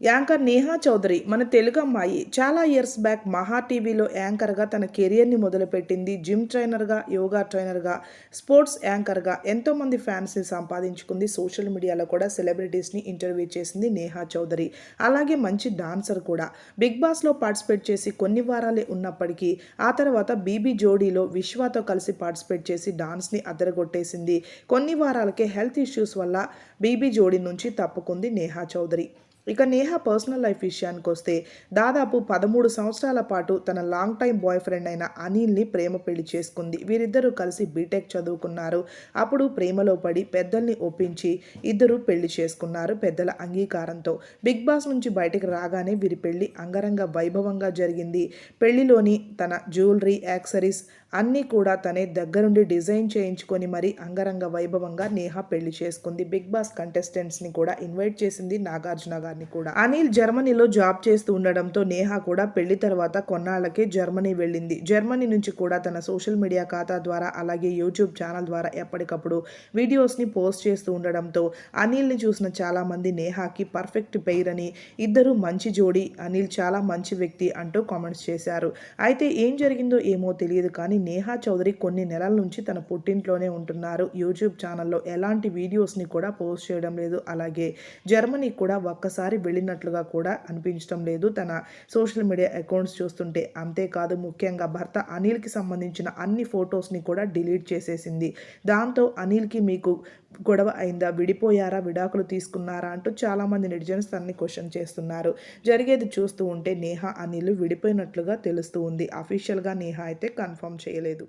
Anchor Neha Chowdary మన తెలుగు అమ్మాయి. చాలా ఇయర్స్ బ్యాక్ మహా టీవీలో యాంకర్గా తన కెరియర్ని మొదలుపెట్టింది. జిమ్ ట్రైనర్గా యోగా ట్రైనర్గా స్పోర్ట్స్ యాంకర్గా ఎంతోమంది ఫ్యాన్స్ని సంపాదించుకుంది. సోషల్ మీడియాలో కూడా సెలబ్రిటీస్ని ఇంటర్వ్యూ చేసింది నేహా చౌదరి. అలాగే మంచి డాన్సర్ కూడా. బిగ్ బాస్లో పార్టిసిపేట్ చేసి కొన్ని వారాలే ఉన్నప్పటికీ ఆ తర్వాత బీబీ జోడీలో విశ్వాతో కలిసి పార్టిసిపేట్ చేసి డాన్స్ని అద్దరగొట్టేసింది కొన్ని వారాలకే హెల్త్ ఇష్యూస్ వల్ల బీబీ జోడీ నుంచి తప్పుకుంది నేహా చౌదరి. ఇక నేహ పర్సనల్ లైఫ్ విషయానికి వస్తే దాదాపు పదమూడు సంవత్సరాల పాటు తన లాంగ్ టైం బాయ్ ఫ్రెండ్ అయిన అనిల్ని ప్రేమ పెళ్ళి చేసుకుంది. వీరిద్దరూ కలిసి బీటెక్ చదువుకున్నారు. అప్పుడు ప్రేమలో పడి పెద్దల్ని ఒప్పించి ఇద్దరు పెళ్ళి చేసుకున్నారు పెద్దల అంగీకారంతో. బిగ్ బాస్ నుంచి బయటకు రాగానే వీరి పెళ్ళి అంగరంగ వైభవంగా జరిగింది. పెళ్ళిలోని తన జ్యువెలరీ యాక్సరీస్ అన్నీ కూడా తనే దగ్గరుండి డిజైన్ చేయించుకొని మరి అంగరంగ వైభవంగా నేహ పెళ్ళి చేసుకుంది. బిగ్ బాస్ కంటెస్టెంట్స్ని కూడా ఇన్వైట్ చేసింది నాగార్జున గారిని కూడా. అనిల్ జర్మనీలో జాబ్ చేస్తూ ఉండడంతో నేహ కూడా పెళ్ళి తర్వాత కొన్నాళ్ళకే జర్మనీ వెళ్ళింది. జర్మనీ నుంచి కూడా తన సోషల్ మీడియా ఖాతా ద్వారా అలాగే యూట్యూబ్ ఛానల్ ద్వారా ఎప్పటికప్పుడు వీడియోస్ని పోస్ట్ చేస్తూ ఉండడంతో అనిల్ని చూసిన చాలా మంది నేహాకి పర్ఫెక్ట్ పెయిర్ అని ఇద్దరు మంచి జోడి అనిల్ చాలా మంచి వ్యక్తి అంటూ కామెంట్స్ చేశారు. అయితే ఏం జరిగిందో ఏమో తెలియదు కానీ నేహా చౌదరి కొన్ని నెలల నుంచి తన పుట్టింట్లోనే ఉంటున్నారు. యూట్యూబ్ ఛానల్లో ఎలాంటి వీడియోస్ని కూడా పోస్ట్ చేయడం లేదు. అలాగే జర్మనీ కూడా ఒక్కసారి వెళ్ళినట్లుగా కూడా అనిపించడం లేదు. తన సోషల్ మీడియా అకౌంట్స్ చూస్తుంటే అంతేకాదు ముఖ్యంగా భర్త అనిల్కి సంబంధించిన అన్ని ఫొటోస్ని కూడా డిలీట్ చేసేసింది. దాంతో అనిల్కి మీకు గొడవ అయిందా? విడిపోయారా? విడాకులు తీసుకున్నారా? అంటూ చాలామంది నెటిజన్స్ తనని క్వశ్చన్ చేస్తున్నారు. జరిగేది చూస్తూ ఉంటే నేహా అనిల్ విడిపోయినట్లుగా తెలుస్తూ ఉంది. అఫీషియల్గా నేహా అయితే కన్ఫర్మ్ చేయలేదు.